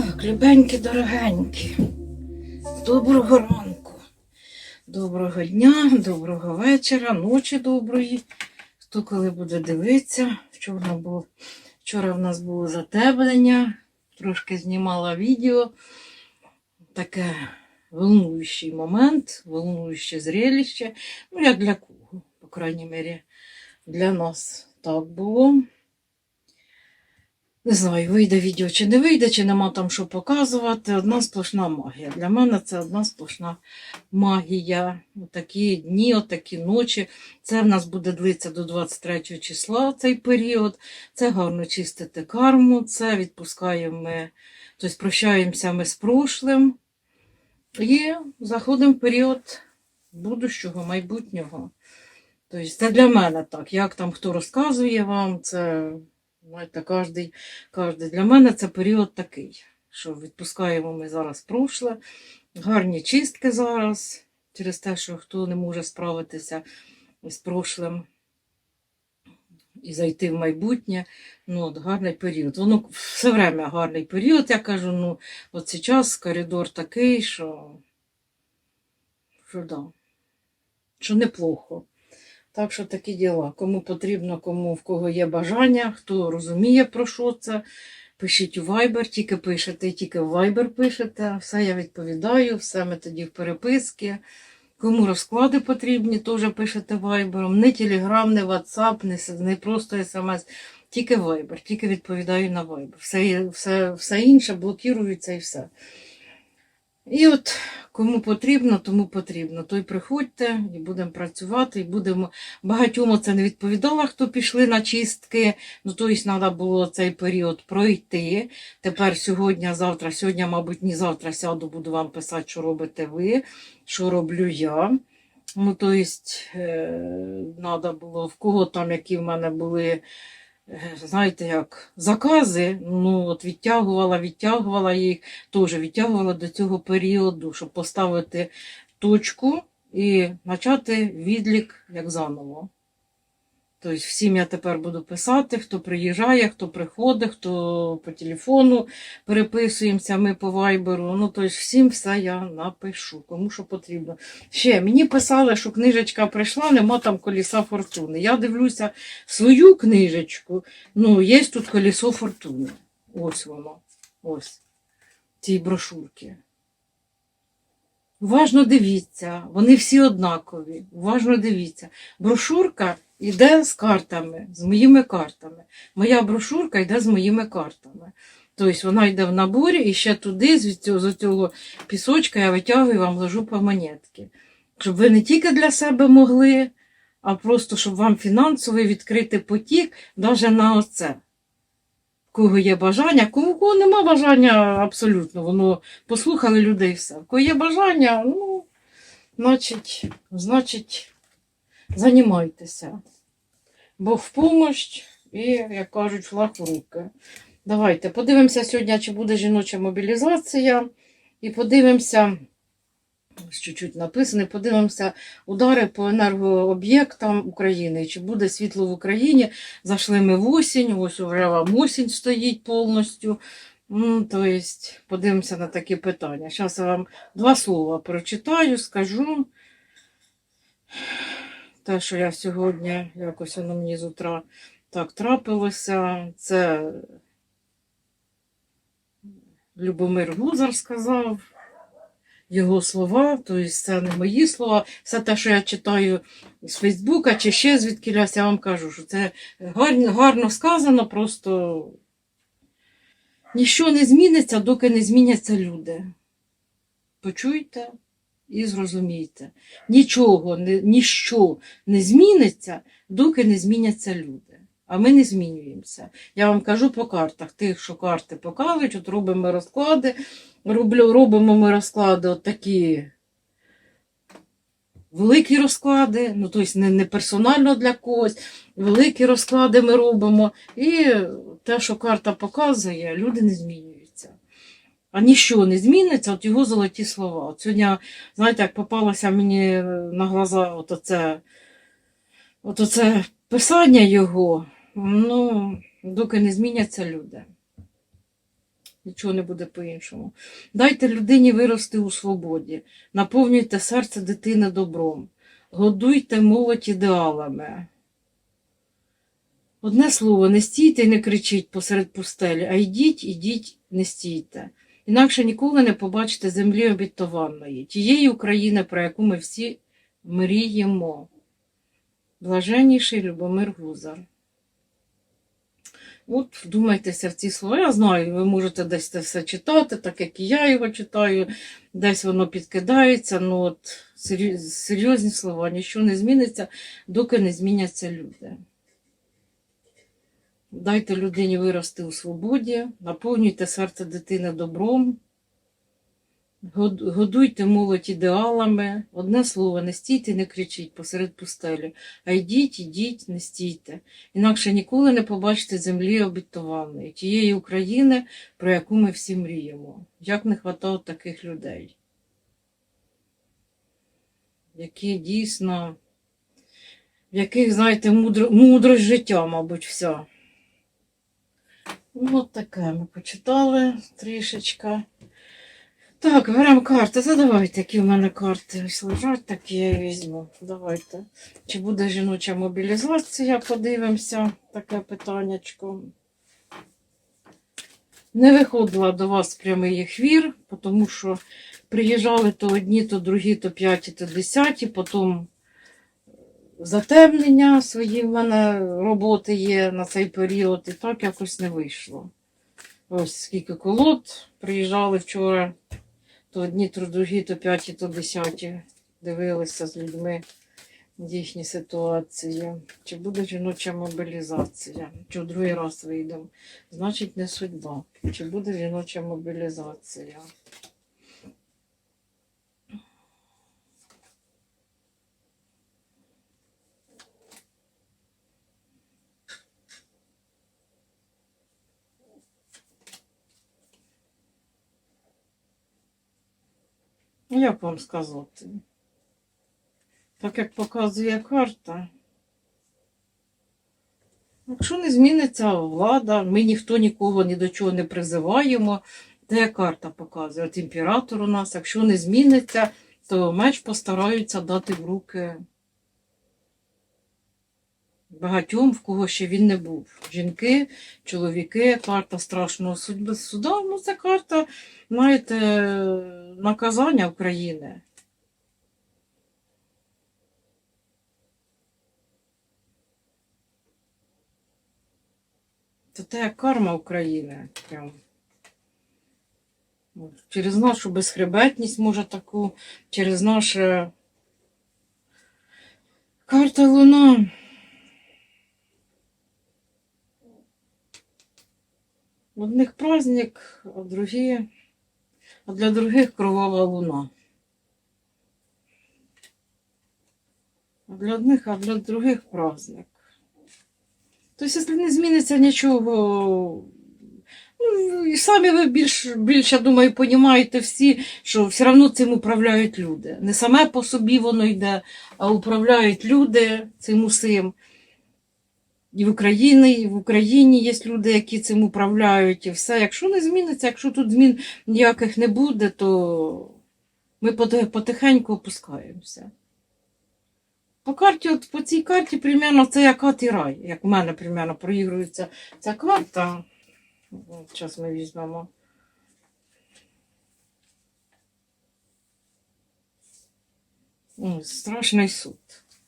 Так, любенькі, дорогенькі. Доброго ранку. Доброго дня, доброго вечора, ночі доброї. Хто коли буде дивитися, вчора, було, вчора в нас було затеплення, трошки знімала відео. Таке волнуючий момент, волнуюче зрелище. Ну, як для кого, по крайній мірі, для нас так було. Не знаю, вийде відео чи не вийде, чи нема там що показувати. Одна сплошна магія. Для мене це одна сплошна магія. Отакі дні, отакі ночі. Це в нас буде длитися до 23 числа цей період. Це гарно чистити карму, це відпускаємо ми, тобто прощаємося ми з прошлим. І заходимо в період будущого, майбутнього. Тобто це для мене так. Як там хто розказує вам, це знаєте, кожний, кожний. для мене це період такий, що відпускаємо ми зараз прошле, гарні чистки зараз, через те, що хто не може справитися з прошлим і зайти в майбутнє. Ну, от, гарний період. Воно все время гарний період, я кажу, ну, от зараз коридор такий, що, що да, що неплохо. Так що такі діла. Кому потрібно, кому в кого є бажання, хто розуміє про що це, пишіть у Viber, тільки пишете, тільки в Viber пишете. Все я відповідаю, все ми тоді в переписки. Кому розклади потрібні, теж пишете Viber. Не Telegram, не WhatsApp, не, просто SMS, тільки Viber, тільки відповідаю на Viber. Все, все, все інше блокується і все. І от кому потрібно, тому потрібно. Той приходьте і будемо працювати, і будемо. Багатьом це не відповідала, хто пішли на чистки. Ну, тобто, треба було цей період пройти. Тепер сьогодні, завтра, сьогодні, мабуть, не завтра сяду, буду вам писати, що робите ви, що роблю я. Ну, тобто, треба було, в кого там, які в мене були. Е, Знаєте, як закази, ну от відтягувала, відтягувала їх, теж відтягувала до цього періоду, щоб поставити точку і почати відлік як заново. Тобто всім я тепер буду писати, хто приїжджає, хто приходить, хто по телефону переписуємося, ми по вайберу. Ну, тобто всім все я напишу, кому що потрібно. Ще мені писали, що книжечка прийшла, нема там коліса фортуни. Я дивлюся свою книжечку, ну, є тут колесо фортуни. Ось воно. Ось. Ці брошурки. Уважно дивіться, вони всі однакові. Уважно дивіться. Брошурка йде з картами, з моїми картами. Моя брошурка йде з моїми картами. Тобто вона йде в наборі і ще туди, з цього, цього пісочка, я витягую вам ложу по монетки. Щоб ви не тільки для себе могли, а просто щоб вам фінансовий відкрити потік навіть на оце. Кого є бажання, кого, кого нема бажання абсолютно, воно послухали людей все. В кого є бажання, ну, значить, значить, займайтеся. Бог в помощь і, як кажуть, флаг в руки. Давайте подивимося сьогодні, чи буде жіноча мобілізація, і подивимося. Чуть-чуть написано, подивимося удари по енергооб'єктам України. Чи буде світло в Україні? Зайшли ми в осінь, ось вже вам осінь стоїть повністю. Ну, то есть, подивимося на такі питання. Зараз я вам два слова прочитаю, скажу. Те, що я сьогодні, якось воно мені з утра так трапилося, це Любомир Гузар сказав його слова, тобто це не мої слова, все те, що я читаю з Фейсбука чи ще звідкілясь, я вам кажу, що це гарно, гарно сказано, просто ніщо не зміниться, доки не зміняться люди. Почуйте і зрозумійте. Нічого, ніщо не зміниться, доки не зміняться люди. А ми не змінюємося. Я вам кажу по картах. Тих, що карти показують, от робимо розклади, роблю, робимо ми розклади от такі великі розклади, ну тобто не, не персонально для когось, великі розклади ми робимо. І те, що карта показує, люди не змінюються. А ніщо не зміниться, от його золоті слова. От сьогодні, знаєте, як попалося мені на глаза от оце, от оце писання його, ну, доки не зміняться люди. Нічого не буде по-іншому. Дайте людині вирости у свободі, наповнюйте серце дитини добром, годуйте молодь ідеалами. Одне слово, не стійте і не кричіть посеред пустелі, а йдіть, ідіть, не стійте. Інакше ніколи не побачите землі обітованої, тієї України, про яку ми всі мріємо. Блаженніший Любомир Гузар. От вдумайтеся в ці слова. Я знаю, ви можете десь це все читати, так як і я його читаю, десь воно підкидається. Ну от серйозні слова, нічого не зміниться, доки не зміняться люди. Дайте людині вирости у свободі, наповнюйте серце дитини добром, годуйте молодь ідеалами. Одне слово, не стійте, не кричіть посеред пустелі, а йдіть, ідіть, не стійте. Інакше ніколи не побачите землі обітованої, тієї України, про яку ми всі мріємо. Як не хватало таких людей, які дійсно, в яких, знаєте, мудро, мудрость життя, мабуть, вся. Ну, от таке ми почитали трішечка. Так, беремо карти. Задавайте, які в мене карти ось лежать, такі я і візьму. Давайте. Чи буде жіноча мобілізація? Подивимося, таке питаннячко. Не виходила до вас прямий ефір, тому що приїжджали то одні, то другі, то п'яті, то десяті, потім затемнення свої в мене роботи є на цей період, і так якось не вийшло. Ось скільки колод приїжджали вчора, то одні, то другі, то п'яті, то десяті. Дивилися з людьми їхні ситуації. Чи буде жіноча мобілізація? Чи в другий раз вийдемо? Значить, не судьба. Чи буде жіноча мобілізація? Як вам сказати? Так як показує карта. Якщо не зміниться влада, ми ніхто нікого ні до чого не призиваємо. Де карта показує? От імператор у нас, якщо не зміниться, то меч постараються дати в руки багатьом, в кого ще він не був. Жінки, чоловіки, карта страшного судьби суда. Ну, це карта, знаєте, наказання України. Це те карма України. Прям. Через нашу безхребетність, може, таку, через наше. Карта Луна. В одних праздник, а другі, а для других кровава луна. А для одних, а для других праздник. Тобто, якщо не зміниться нічого, ну, і самі ви більш, більш, я думаю, розумієте всі, що все одно цим управляють люди. Не саме по собі воно йде, а управляють люди цим усім. І в Україні, і в Україні є люди, які цим управляють, і все. Якщо не зміниться, якщо тут змін ніяких не буде, то ми потихеньку опускаємося. По карті, от по цій карті, примерно, це як ад і рай. Як в мене, примерно, проігрується ця карта. Зараз ми візьмемо. Страшний суд.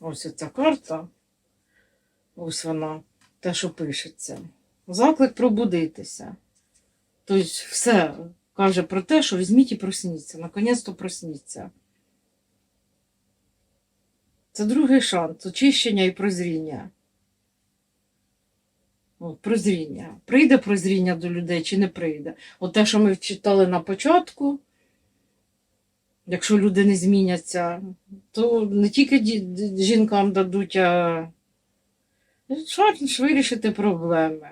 Ось ця карта. Ось вона, те, що пишеться. Заклик пробудитися. Тобто, все каже про те, що візьміть і просніться. Наконець-то просніться. Це другий шанс очищення і прозріння. От, прозріння. Прийде прозріння до людей чи не прийде? От те, що ми читали на початку, якщо люди не зміняться, то не тільки жінкам дадуть, а шанс вирішити проблеми.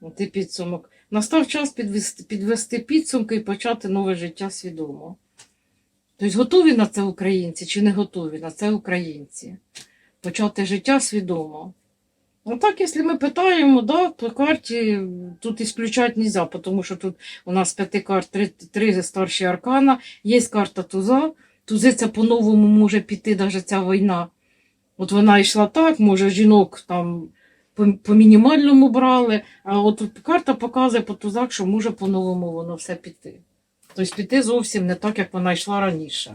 От і підсумок. Настав час підвести, підвести підсумки і почати нове життя свідомо. Тобто готові на це українці чи не готові на це українці? Почати життя свідомо. Ну так, якщо ми питаємо, да, по карті тут ісключати не можна, тому що тут у нас п'яти карт три, три старші аркана, є карта туза, тузиця по-новому може піти навіть ця війна. От вона йшла так, може жінок там по, по мінімальному брали, а от карта показує по тузах, що може по-новому воно все піти. Тобто піти зовсім не так, як вона йшла раніше.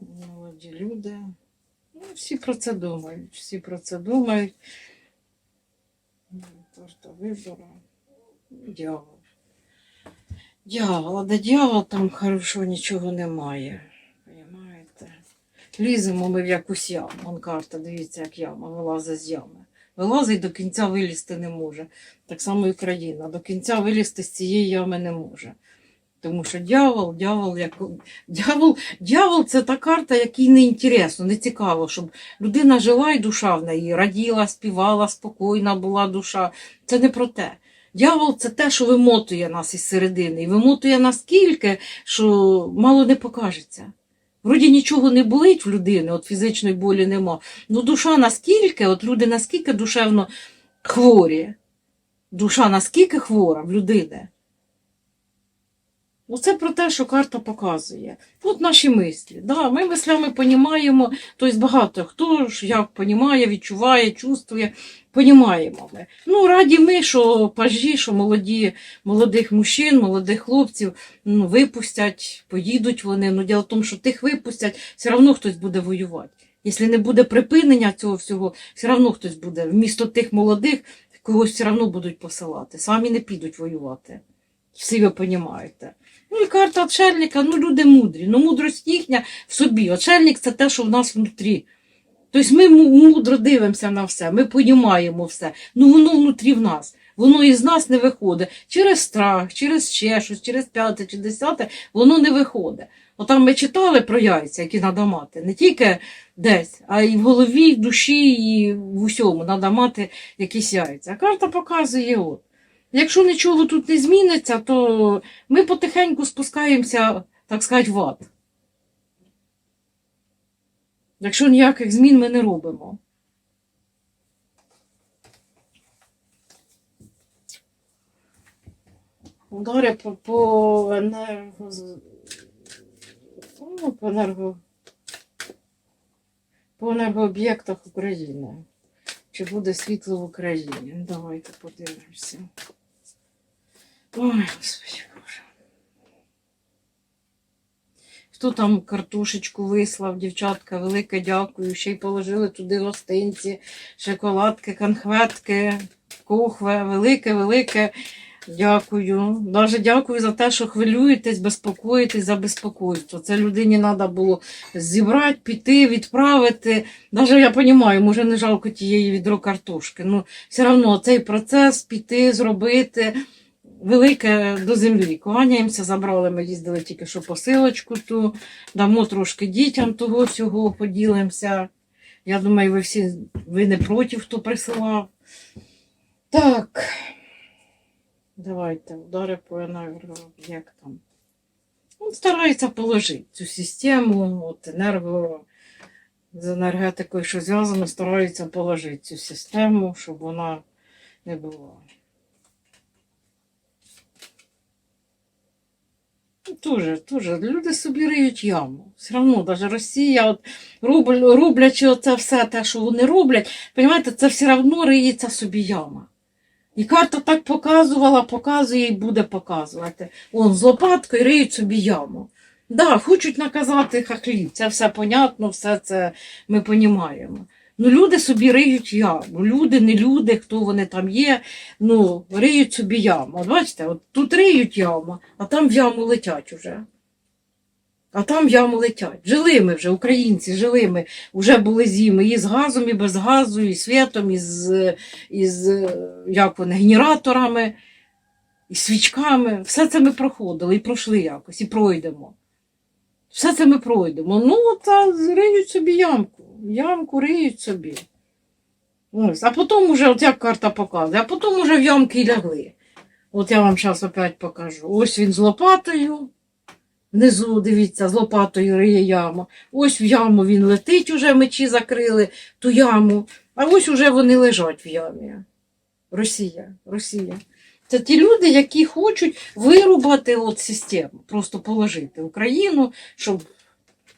Молоді люди. Всі про це думають. Всі про це думають. Ну, Карта вибору. Дьявол. Дьявол, а до дьявола там хорошого нічого немає. Понимаєте? Ліземо ми в якусь яму. Вон карта, дивіться, як яма вилазить з ями. Вилазить до кінця вилізти не може. Так само і країна. До кінця вилізти з цієї ями не може. Тому що дьявол, дьявол, як... дьявол, дьявол це та карта, якій не інтересно, не цікаво, щоб людина жила і душа в неї раділа, співала, спокійна була душа. Це не про те. Дьявол це те, що вимотує нас із середини. І вимотує настільки, що мало не покажеться. Вроді нічого не болить в людини, от фізичної болі нема. Ну душа наскільки, от люди наскільки душевно хворі. Душа наскільки хвора в людини. Оце про те, що карта показує. От наші мислі. Да, ми мислями понімаємо, тобто багато хто ж як понімає, відчуває, чувствує, понімаємо ми. Ну, раді ми, що пажі, що молоді, молодих мужчин, молодих хлопців ну, випустять, поїдуть вони. Ну, діло в тому, що тих випустять, все одно хтось буде воювати. Якщо не буде припинення цього всього, все одно хтось буде. Вмісто тих молодих когось все одно будуть посилати. Самі не підуть воювати. Всі ви розумієте. Ну і карта отшельника, ну люди мудрі, ну мудрость їхня в собі. Отшельник це те, що в нас внутрі. Тобто ми мудро дивимося на все, ми понімаємо все. Ну воно внутрі в нас. Воно із нас не виходить. Через страх, через ще щось, через п'яте чи десяте, воно не виходить. Отам ми читали про яйця, які треба мати. Не тільки десь, а й в голові, і в душі, і в усьому треба мати якісь яйця. А карта показує от. Якщо нічого тут не зміниться, то ми потихеньку спускаємося, так сказати, в ад. Якщо ніяких змін ми не робимо. Удари по, по енерго... Ну, по енерго... По енергооб'єктах України. Чи буде світло в Україні? Ну, Давайте подивимося. Ой, Господи Боже. Хто там картошечку вислав, дівчатка, велике дякую. Ще й положили туди гостинці, шоколадки, конхветки, кохве, велике, велике. Дякую. Даже дякую за те, що хвилюєтесь, безпокоїтесь за безпокойство. Це людині треба було зібрати, піти, відправити. Навіть я розумію, може не жалко тієї відро картошки. Ну, все одно цей процес піти, зробити велике до землі. Кланяємося, забрали, ми їздили тільки що посилочку ту, дамо трошки дітям того всього, поділимося. Я думаю, ви всі ви не проти, хто присилав. Так. Давайте, удари по енергооб'єктам. Він старається положити цю систему, от енерго, з енергетикою, що зв'язано, стараються положити цю систему, щоб вона не була. Дуже, дуже. Люди собі риють яму. Все одно, навіть Росія, от, рубль, рублячи оце все те, що вони роблять, розумієте, це все одно риється собі яма. І карта так показувала, показує і буде показувати. Он з лопаткою риють собі яму. Да, хочуть наказати хахлів, це все понятно, все це ми понімаємо. Ну, люди собі риють яму. Люди, не люди, хто вони там є, ну, риють собі яму. От бачите, от тут риють яму, а там в яму летять уже. А там яму летять. Жили ми вже, українці, жили ми. Вже були зими і з газом, і без газу, і світом, і з, і з як вони, генераторами, і свічками. Все це ми проходили і пройшли якось, і пройдемо. Все це ми пройдемо. Ну, та риють собі ямку. Ямку риють собі. Ось. А потім уже, от як карта показує, а потім уже в ямки лягли. От я вам зараз опять покажу. Ось він з лопатою. Внизу, дивіться, з лопатою риє яму. Ось в яму він летить, уже мечі закрили ту яму. А ось уже вони лежать в ямі. Росія, Росія. Це ті люди, які хочуть вирубати от систему, просто положити Україну, щоб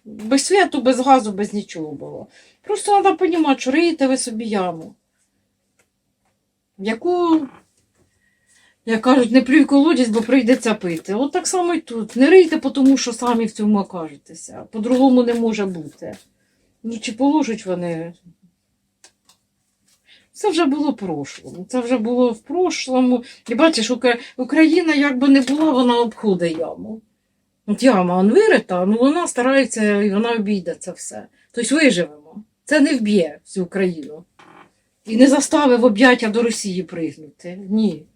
без світу, без газу, без нічого було. Просто треба розуміти, що риєте ви собі яму, яку, як кажуть, не плюй колодязь, бо прийдеться пити. От так само і тут. Не рийте, тому що самі в цьому окажетеся. По-другому не може бути. Ну, чи положать вони це вже було в прошлому. Це вже було в прошлому. І бачиш, Україна як би не була, вона обходить яму. От яма он вирита, ну вона старається і вона обійде це все. Тобто виживемо. Це не вб'є всю Україну. І не заставив об'яття до Росії пригнути. Ні.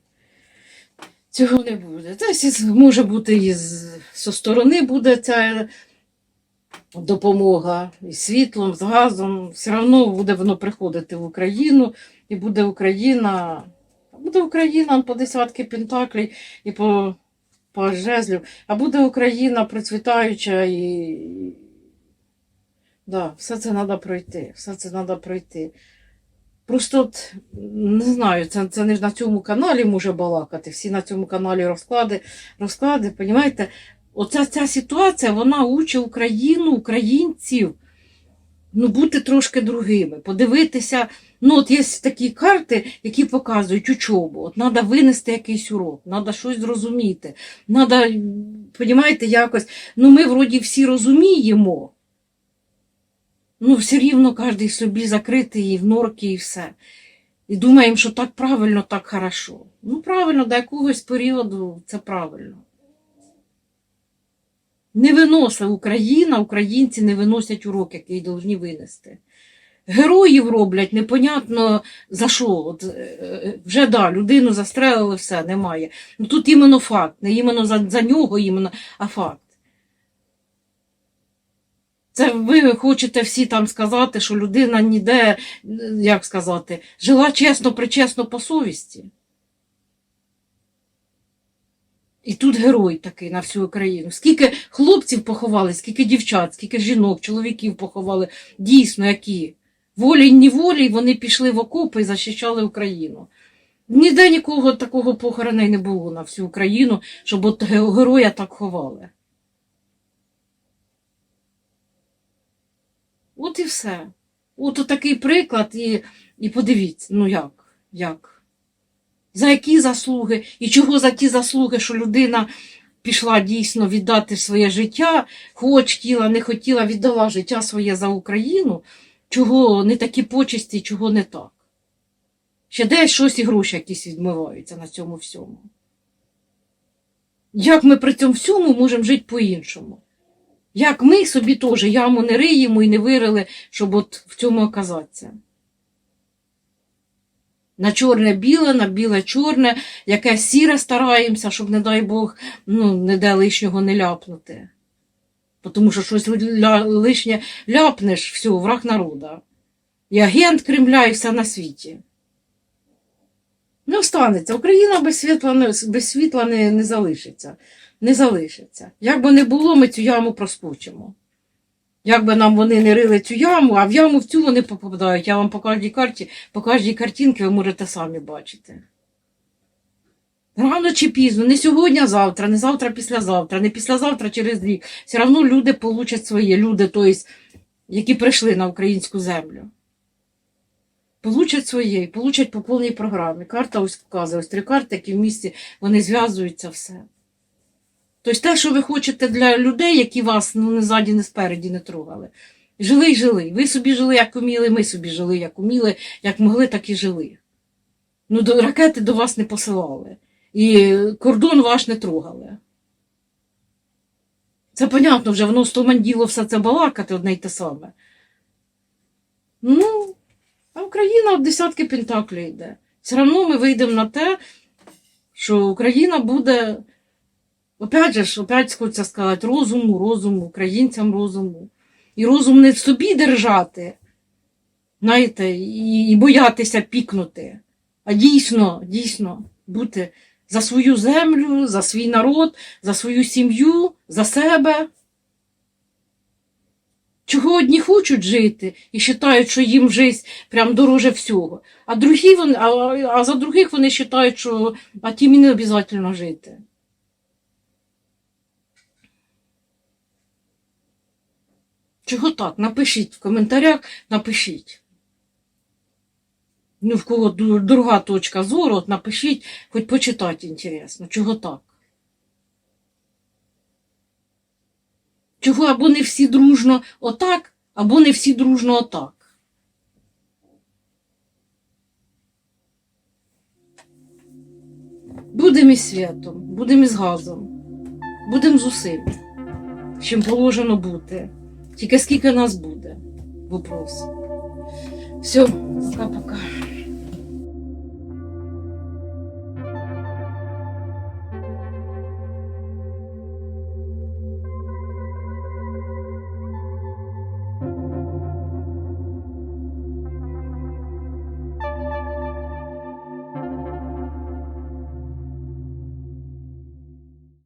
Цього не буде. Це може бути і з, зі сторони буде ця допомога і світлом, з газом. Все одно буде воно приходити в Україну, і буде Україна. Буде Україна по десятки пентаклей і по, по жезлів, а буде Україна процвітаюча і. Да, все це треба пройти. Все це треба пройти. Просто от, не знаю, це, це не ж на цьому каналі може балакати. Всі на цьому каналі розклади, розклади, понімаєте? Оця ця ситуація, вона учить Україну, українців ну, бути трошки другими, подивитися. Ну, от є такі карти, які показують учобу. От треба винести якийсь урок, треба щось зрозуміти. Треба, понімаєте, якось. Ну, ми вроді всі розуміємо. Ну, все рівно кожен собі закритий і в норки, і все. І думаємо, що так правильно, так хорошо. Ну, правильно, до якогось періоду це правильно. Не виносить Україна, українці не виносять урок, який повинні винести. Героїв роблять непонятно за що. От, е, вже да, людину застрелили, все, немає. Ну, тут іменно факт, не іменно за, за нього, іменно, а факт. Це ви хочете всі там сказати, що людина ніде, е, як сказати, жила чесно, причесно по совісті. І тут герой такий на всю Україну. Скільки хлопців поховали, скільки дівчат, скільки жінок, чоловіків поховали, дійсно які. Волі й неволі вони пішли в окопи і захищали Україну. Ніде нікого такого похорона не було на всю Україну, щоб от героя так ховали. От і все. От такий приклад, і, і подивіться, ну як, як. За які заслуги, і чого за ті заслуги, що людина пішла дійсно віддати своє життя, хоч хотіла, не хотіла, віддала життя своє за Україну, чого не такі почесті, чого не так. Ще десь щось і гроші якісь відмиваються на цьому всьому. Як ми при цьому всьому можемо жити по-іншому? Як ми собі теж яму не риємо і не вирили, щоб от в цьому оказатися? На чорне-біле, на біле-чорне, яке сіре стараємося, щоб, не дай Бог, ну, ніде лишнього не ляпнути. Тому що щось лишнє ляпнеш, все, враг народа. І агент Кремля, і все на світі. Не останеться. Україна без світла, без світла не, не залишиться. Не залишиться. Як би не було, ми цю яму проскочимо. Як би нам вони не рили цю яму, а в яму в цю вони попадають. Я вам по кожній карті, по кожній картинці ви можете самі бачити. Рано чи пізно, не сьогодні, а завтра, не завтра, післязавтра, не післязавтра через рік. Все одно люди получать своє, люди, тобто, які прийшли на українську землю. Получать своє, получать по повній програмі. Карта ось показує, ось три карти, які в місті вони зв'язуються все. Тобто те, що ви хочете для людей, які вас ну, не ззаді, не спереді не трогали. Жили й жили. Ви собі жили, як уміли, ми собі жили, як уміли, як могли, так і жили. Ну, до ракети до вас не посилали. І кордон ваш не трогали. Це понятно вже, воно стоманділо все це балакати одне й те саме. Ну, а Україна в десятки пентаклів йде. Все одно ми вийдемо на те, що Україна буде. Опять же ж, опять хочеться сказати, розуму, розуму, українцям розуму. І розум не в собі держати, знаєте, і, і боятися пікнути, а дійсно, дійсно бути За свою землю, за свій народ, за свою сім'ю, за себе. Чого одні хочуть жити і вважають, що їм життя прям дороже всього, а, другі вони, а, а за других вони вважають, що а тим і не обов'язково жити. Чого так? Напишіть в коментарях, напишіть. Ну, в кого друга точка зору, от напишіть, хоч почитати інтересно. Чого так? Чого або не всі дружно отак, або не всі дружно отак. Будемо із святом, будемо із газом, будемо з усім, чим положено бути. Тільки скільки нас буде? Вопрос. Все, пока-пока.